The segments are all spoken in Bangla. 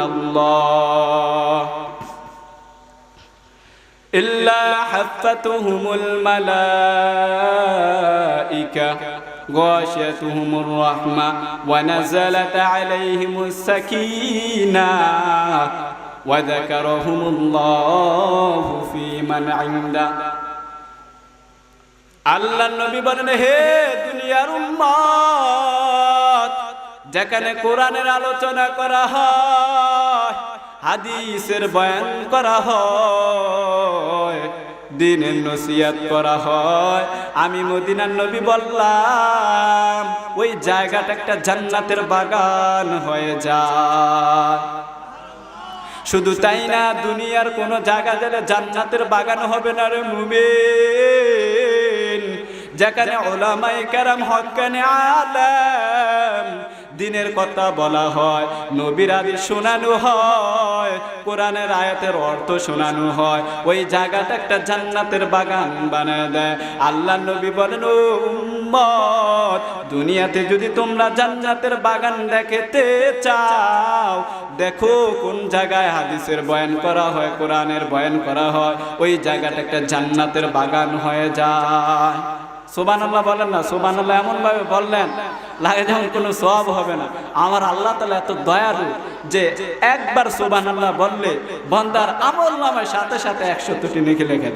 الله إلا حفتهم الملائكة غاشيتهم الرحمة ونزلت عليهم السكينة وذكرهم الله في من عنده আল্লাহ নবী বলেন হে দুনিয়ার উম্মত যেখানে কোরআনের আলোচনা করা হয়, হাদিসের বয়ান করা হয়, দিনের নসিয়াত করা হয়। আমি মদিনার নবী বললাম, ওই জায়গাটা একটা জান্নাতের বাগান হয়ে যায় শুধু তাই না, দুনিয়ার কোন জায়গা গেলে জান্নাতের বাগান হবে না রে মুমিন। যেখানে ওলামাই কেরাম হকানে আলম দিনের কথা বলা হয়, নবীর আদি শোনানো হয়, কোরআনের আয়াতের অর্থ শোনানো হয়। ওই জায়গাটা একটা জান্নাতের বাগান বানায় দেয়। আল্লাহ নবী বলেন দুনিয়াতে যদি তোমরা জান্নাতের বাগান দেখতে চাও, দেখো কোন জায়গায় হাদিসের বয়ান করা হয়, কোরআনের বয়ান করা হয়। ওই জায়গাটা একটা জান্নাতের বাগান হয়ে যায়। সোবান আল্লাহ বলেন না সোবান আল্লাহ এমন ভাবে বললেন, লাগে যেমন কোনো সব হবে না। আমার আল্লাহ তালা এত দয়ালু যে একবার সোবান আল্লাহ বললে বন্দার আমল নামের সাথে সাথে একশো দুটি লিখে লিখে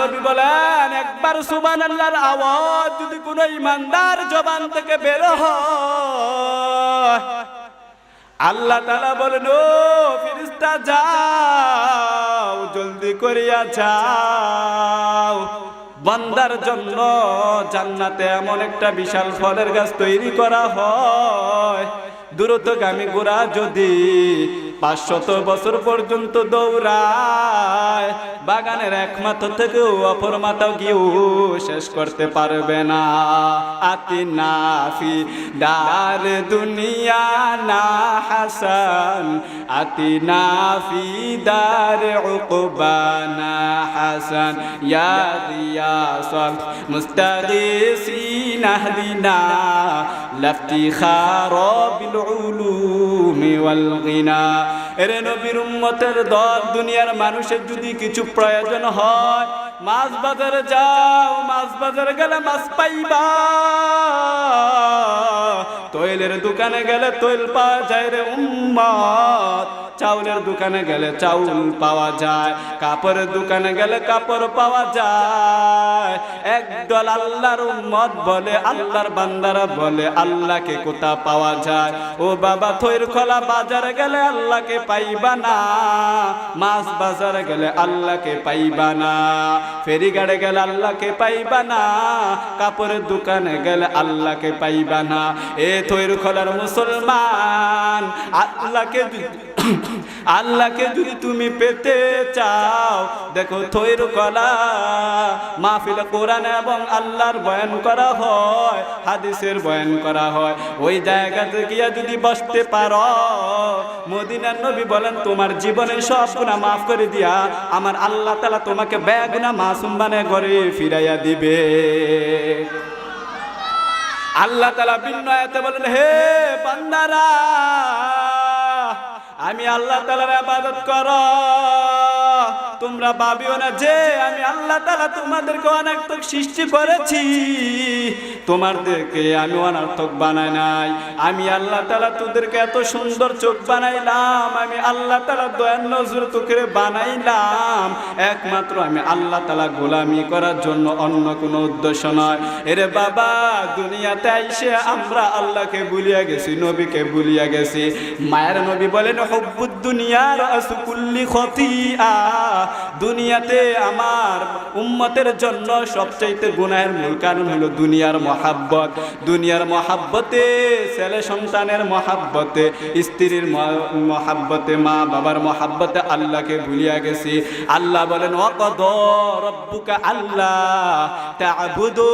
নবী বলেন, একবার সুবান আল্লাহর আওয়াজ যদি কোনো ইমানদার জবান থেকে বের হয় আল্লাহ তালা বলেন, ও ফিরিস্তা যাও, জলদি করিয়া যাও। বান্দার জন্য জান্নাতে এমন একটা বিশাল ফলের গাছ তৈরি করা হয়। দ্রুতগামী গোড়া যদি পাঁচশত বছর পর্যন্ত দৌড়ায়। বাগানের এক মাথা থেকেও অপর মাথাও গিয়েও শেষ করতে পারবে না। আতি নাফি দার দুনিয়া না হাসান। আতি নাফি দার উকবানা হাসান। ইয়া রিয়াসাল মুস্তাগিসিন আহদিনা। বিল উলুমি ওয়াল গিনা। এরে নবীর উম্মতের দল, দুনিয়ার মানুষের যদি কিছু প্রয়োজন হয়, মাছ বাজারে যাও, মাছ বাজারে গেলে মাছ পাইবা। তৈলের দোকানে গেলে তৈল পাওয়া যায় রে উম্মত চাউলের দোকানে গেলে চাউল পাওয়া যায়, কাপড়ের দোকানে গেলে কাপড় পাওয়া যায়। একদল আল্লাহর উম্মত বলে, আল্লাহর বান্দারা বলে, আল্লাহকে কোথা পাওয়া যায়? ও বাবা থৈর খোলা বাজারে গেলে আল্লাহকে পাইবা না। মাছ বাজারে গেলে আল্লাহকে পাইবা না। ফেরি গাড়ে গেলে আল্লাহকে পাইবা না। কাপড়ের দোকানে গেলে আল্লাহকে পাইবা না। এ থৈর খোলার মুসলমান। আল্লাহকে আল্লাহকে যদি তুমি পেতে চাও, দেখো থৈর কলা মাহফিল কোরআন এবং আল্লাহর বয়ান করা হয়, হাদিসের বয়ান করা হয়। ওই জায়গাতে গিয়া যদি বসতে পারো, মদিনার নবী বলেন, তোমার জীবনের সব গুণা মাফ করে দিয়া, আমার আল্লাহ তালা তোমাকে বেগুনা মাসুম বানে ঘরে ফিরাইয়া দিবে। আল্লাহ তালা বিনয়তে বলেন, হে বান্দারা, আমি আল্লাহ তালার আবাদত কর। তোমরা ভাবিও না যে আমি আল্লাহ তালা তোমাদেরকে তো সৃষ্টি করেছি। তোমাদেরকে আমি অনার্থক বানাই নাই। আমি আল্লাহ তালা তোদেরকে এত সুন্দর চোখ বানাইলাম। আমি আল্লাহ তালা দয়ার নজর তোকে বানাইলাম। একমাত্র আমি আল্লাহ তালা গোলামি করার জন্য অন্য কোনো উদ্দেশ্য নয়। এরে বাবা, দুনিয়াতে আইসে আমরা আল্লাহকে ভুলিয়া গেছি, নবীকে ভুলিয়া গেছি। মায়ের নবী বলেন, হব্বুদ দুনিয়ার আসুকুল্লি খতিয়া দুনিয়াতে আমার উম্মতের জন্য সবচাইতে গুনাহের মূল কারণ হলো দুনিয়ার মহাব্বত, দুনিয়ার মহাব্বতে, ছেলে সন্তানের মহাব্বতে, স্ত্রীর মহাব্বতে, মা বাবার মহাব্বতে আল্লাহকে ভুলিয়া গেছি। আল্লাহ বলেন অকদ রব্বুকা আল্লাহ তা'বুদু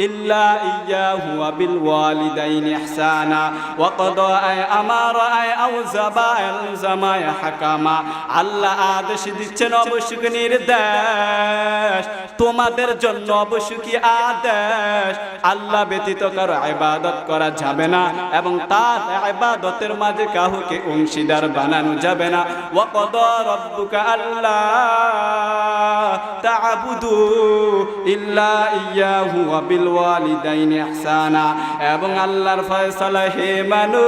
إلا إياه وبالوالدين إحسانا وقضى أي أمر أي أوزبا ألزم أي حكما আল্লাহ আদেশ দিচ্ছেন অবশ্যক নির্দেশ তোমাদের জন্য অবশ্যক কি আদেশ আল্লাহ ব্যতীত কারো ইবাদত করা যাবে না এবং তার ইবাদতের মাঝে কাউকে অংশীদার বানানো যাবে না ওয়াকদা রব্বুকা আল্লাহ তা'বুদু ইল্লা ইয়াহু ওয়া বিল ওয়ালিদাইনি ইহসানা। এবং আল্লাহর ফয়সালা হে মানুষ,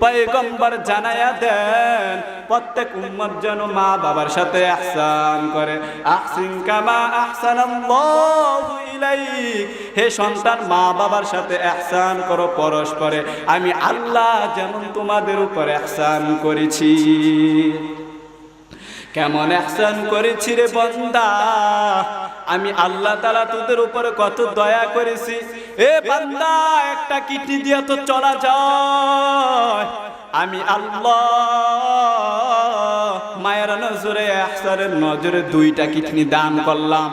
পয়গম্বর জানায়া দেন, প্রত্যেক উম্মত যেন মা বাবার সাথে আহসান করে। আহসিন কামা ইলাইক। হে সন্তান, মা বাবার সাথে আহসান করো পরস্পরে। আমি আল্লাহ যেমন তোমাদের উপর আহসান করেছি। কেমন আহসান করেছি রে বন্দা? আমি আল্লাহ তালা তোদের উপরে কত দয়া করেছি। এ বান্দা, একটা কিডনি দিয়ে তো চলা যায়। আমি আল্লাহ মায়ের নজরে আহসানের নজরে দুইটা কিডনি দান করলাম।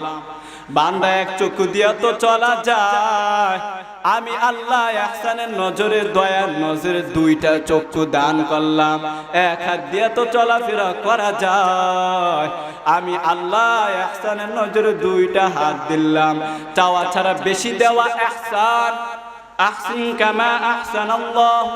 বান্দা, এক চক্ষু দিয়া তো চলা যায়। আমি আল্লাহ আহসানের নজরে দয়ার নজরে দুইটা চক্ষু দান করলাম। এক হাত দিয়ে তো চলাফেরা করা যায়। আমি আল্লাহ আহসানের নজরে দুইটা হাত দিলাম। চাওয়া ছাড়া বেশি দেওয়া আহসান আহসিন কামা আহসান আল্লাহ